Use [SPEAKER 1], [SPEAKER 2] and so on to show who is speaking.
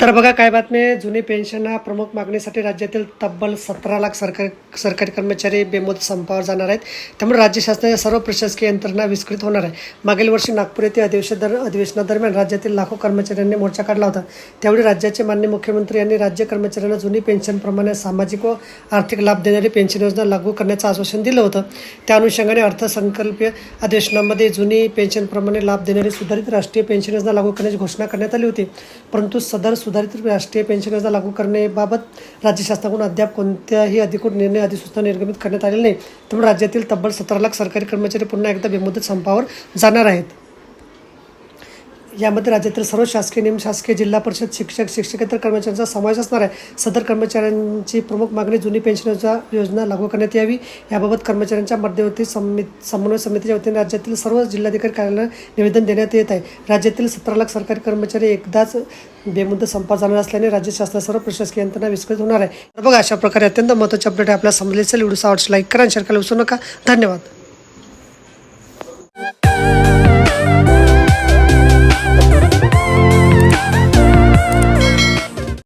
[SPEAKER 1] तर बघा काय बातमी आहे. जुनी पेन्शन हा प्रमुख मागणीसाठी राज्यातील तब्बल सतरा लाख सरकारी सरकारी कर्मचारी बेमुदत संपावर जाणार आहेत. त्यामुळे राज्य शासनाच्या सर्व प्रशासकीय यंत्रणा विस्कळीत होणार आहे. मागील वर्षी नागपूर येथे अधिवेशन दर अधिवेशनादरम्यान राज्यातील लाखो कर्मचाऱ्यांनी मोर्चा काढला होता. त्यावेळी राज्याचे मान्य मुख्यमंत्री यांनी राज्य कर्मचाऱ्यांना जुनी पेन्शनप्रमाणे सामाजिक व आर्थिक लाभ देणारी पेन्शन योजना लागू करण्याचं आश्वासन दिलं होतं. त्या अनुषंगाने अर्थसंकल्पीय अधिवेशनामध्ये जुनी पेन्शनप्रमाणे लाभ देणारी सुधारित राष्ट्रीय पेन्शन योजना लागू करण्याची घोषणा करण्यात आली होती. परंतु सदर सुधारित राष्ट्रीय पेन्शन योजना लागू करण्याबाबत राज्य शासनाकडून अद्याप कोणत्याही अधिकृत निर्णय अधिसूचना निर्गमित करण्यात आलेली नाही. त्यामुळे राज्यातील तब्बल सतरा लाख सरकारी कर्मचारी पुन्हा एकदा बेमुदत संपावर जाणार आहेत. यामध्ये राज्यातील सर्व शासकीय निमशासकीय जिल्हा परिषद शिक्षक शिक्षकेतर कर्मचाऱ्यांचा समावेश असणार आहे. सदर कर्मचाऱ्यांची प्रमुख मागणी जुनी पेन्शनच्या योजना लागू करण्यात यावी. याबाबत कर्मचाऱ्यांच्या मध्यवर्ती समित समन्वय समितीच्या वतीने राज्यातील सर्व जिल्हाधिकारी कार्यालयाला निवेदन देण्यात येत आहे. राज्यातील सतरा लाख सरकारी कर्मचारी एकदाच बेमुद्द संपात जाणार असल्याने राज्य शासनात सर्व प्रशासकीय यंत्रणा विस्कळीत होणार आहे. बघा अशा प्रकारे अत्यंत महत्त्वाचे अपडेट आपल्याला समजले असेल. व्हिडिओ आवडस लाईक करा आणि शेअर करायला विसरू नका. धन्यवाद.